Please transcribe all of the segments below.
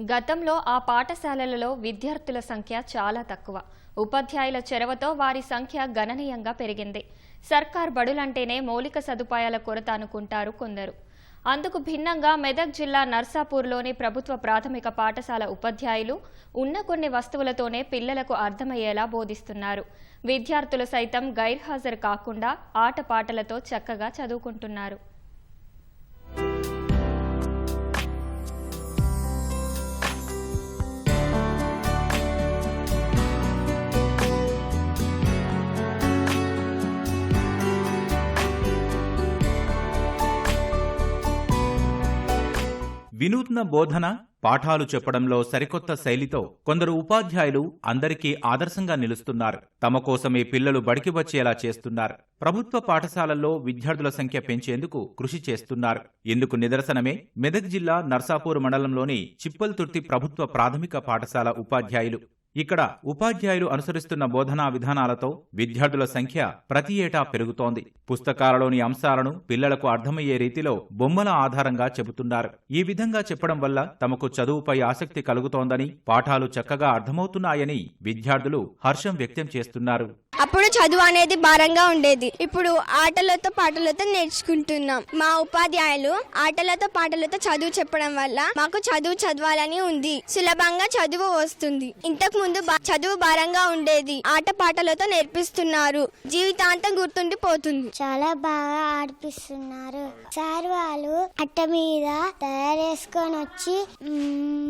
గతంలో ఆ పాఠశాలలలో విద్యార్థుల సంఖ్య చాలా తక్కువ. ఉపాధ్యాయుల చెరవతో వారి సంఖ్య గణనీయంగా పెరిగింది. సర్కార్ బడులంటేనే మౌలిక సదుపాయాల కొరత అనుకుంటారు కొందరు. అందుకు భిన్నంగా మెదక్ జిల్లా నర్సాపూర్లోని ప్రభుత్వ ప్రాథమిక పాఠశాల ఉపాధ్యాయులు ఉన్న కొన్ని వస్తువులతోనే పిల్లలకు అర్థమయ్యేలా బోధిస్తున్నారు. విద్యార్థులు సైతం గైర్హాజరు కాకుండా ఆటపాటలతో చక్కగా చదువుకుంటున్నారు. వినూత్న బోధన పాఠాలు చెప్పడంలో సరికొత్త శైలితో కొందరు ఉపాధ్యాయులు అందరికీ ఆదర్శంగా నిలుస్తున్నారు. తమ కోసమే పిల్లలు బడికి వచ్చేలా చేస్తున్నారు. ప్రభుత్వ పాఠశాలల్లో విద్యార్థుల సంఖ్య పెంచేందుకు కృషి చేస్తున్నారు. ఇందుకు నిదర్శనమే మెదక్ జిల్లా నర్సాపూర్ మండలంలోని చిప్పల్తుర్తి ప్రభుత్వ ప్రాథమిక పాఠశాల ఉపాధ్యాయులు ఇక్కడ ఉపాధ్యాయులు అనుసరిస్తున్న బోధనా విధానాలతో విద్యార్థుల సంఖ్య ప్రతి ఏటా పెరుగుతోంది. పుస్తకాలలోని అంశాలను పిల్లలకు అర్థమయ్యే రీతిలో బొమ్మల ఆధారంగా చెబుతున్నారు. ఈ విధంగా చెప్పడం వల్ల తమకు చదువుపై ఆసక్తి కలుగుతోందని పాఠాలు చక్కగా అర్థమవుతున్నాయని విద్యార్థులు హర్షం వ్యక్తం చేస్తున్నారు. అప్పుడు చదువు అనేది భారంగా ఉండేది. ఇప్పుడు ఆటలతో పాటలతో నేర్చుకుంటున్నాం. మా ఉపాధ్యాయులు ఆటలతో పాటలతో చదువు చెప్పడం వల్ల మాకు చదువు చదవాలని ఉంది. సులభంగా చదువు వస్తుంది. ఇంతకు ముందు చదువు భారంగా ఉండేది. ఆట పాటలతో నేర్పిస్తున్నారు. జీవితాంతం గుర్తుండిపోతుంది. చాలా బాగా ఆడిపిస్తున్నారు. సార్ వాళ్ళు అట్ట మీద తయారు చేసుకొని వచ్చి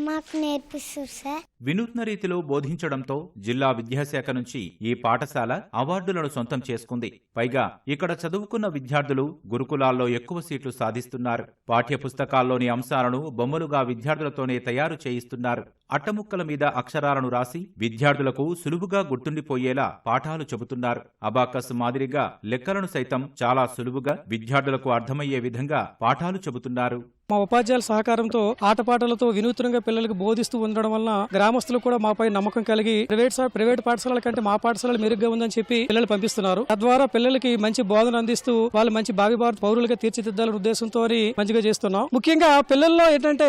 మాకు నేర్పిస్తారు సార్. వినూత్న రీతిలో బోధించడంతో జిల్లా విద్యాశాఖ నుంచి ఈ పాఠశాల అవార్డులను సొంతం చేసుకుంది. పైగా ఇక్కడ చదువుకున్న విద్యార్థులు గురుకులాల్లో ఎక్కువ సీట్లు సాధిస్తున్నారు. పాఠ్య పుస్తకాల్లోని అంశాలను బొమ్మలుగా విద్యార్థులతోనే తయారు చేయిస్తున్నారు. అట్టముక్కల మీద అక్షరాలను రాసి విద్యార్థులకు సులువుగా గుర్తుండిపోయేలా పాఠాలు చెబుతున్నారు. అబాకస్ మాదిరిగా లెక్కలను సైతం చాలా సులువుగా విద్యార్థులకు అర్థమయ్యే విధంగా పాఠాలు చెబుతున్నారు. మా ఉపాధ్యాయుల సహకారంతో ఆటపాటలతో వినూత్నంగా పిల్లలకు బోధిస్తూ ఉండడం వలన గ్రామస్తులు కూడా మాపై నమ్మకం కలిగి ప్రైవేట్ ప్రైవేట్ పాఠశాలల కంటే మా పాఠశాలలు మెరుగ్గా ఉందని చెప్పి పిల్లలు పంపిస్తున్నారు. తద్వారా పిల్లలకి మంచి బోధన అందిస్తూ వాళ్ళు మంచి భావి భారత పౌరులుగా తీర్చిదిద్దాలనే ఉద్దేశంతో మంచిగా చేస్తున్నాం. ముఖ్యంగా పిల్లల్లో ఏంటంటే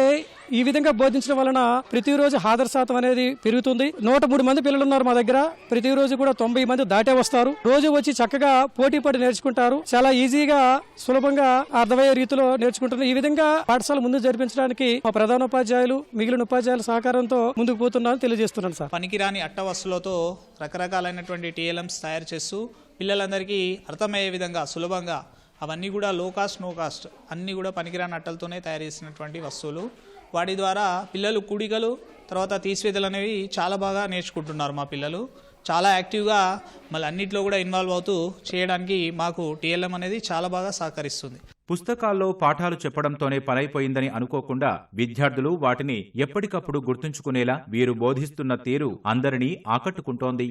ఈ విధంగా బోధించడం వలన ప్రతిరోజు హాజరు శాతం అనేది పెరుగుతుంది. నూట మూడు మంది పిల్లలు ఉన్నారు మా దగ్గర. ప్రతిరోజు కూడా తొంభై మంది దాటే వస్తారు. రోజు వచ్చి చక్కగా పోటీ పడి నేర్చుకుంటారు. చాలా ఈజీగా సులభంగా అర్థమయ్యే రీతిలో నేర్చుకుంటున్నారు. ఈ విధంగా పాఠశాల ముందు జరిపించడానికి మా ప్రధానోపాధ్యాయులు మిగిలిన ఉపాధ్యాయుల సహకారంతో ముందుకు పోతున్నారని తెలియజేస్తున్నాను సార్. పనికిరాని అట్ట వస్తువులతో రకరకాలైనటువంటి టీఎల్ఎంస్ తయారు చేస్తూ పిల్లలందరికీ అర్థమయ్యే విధంగా సులభంగా అవన్నీ కూడా లో కాస్ట్ నో కాస్ట్ అన్నీ కూడా పనికిరాని అట్టలతోనే తయారు చేసినటువంటి వస్తువులు. వాటి ద్వారా పిల్లలు కూడికలు తర్వాత తీసివేతలు అనేవి చాలా బాగా నేర్చుకుంటున్నారు మా పిల్లలు. చాలా యాక్టివ్గా మళ్ళీ అన్నిట్లో కూడా ఇన్వాల్వ్ అవుతూ చేయడానికి మాకు టీఎల్ఎం అనేది చాలా బాగా సహకరిస్తుంది. పుస్తకాల్లో పాఠాలు చెప్పడంతోనే పనైపోయిందని అనుకోకుండా విద్యార్థులు వాటిని ఎప్పటికప్పుడు గుర్తుంచుకునేలా వీరు బోధిస్తున్న తీరు అందరినీ ఆకట్టుకుంటోంది.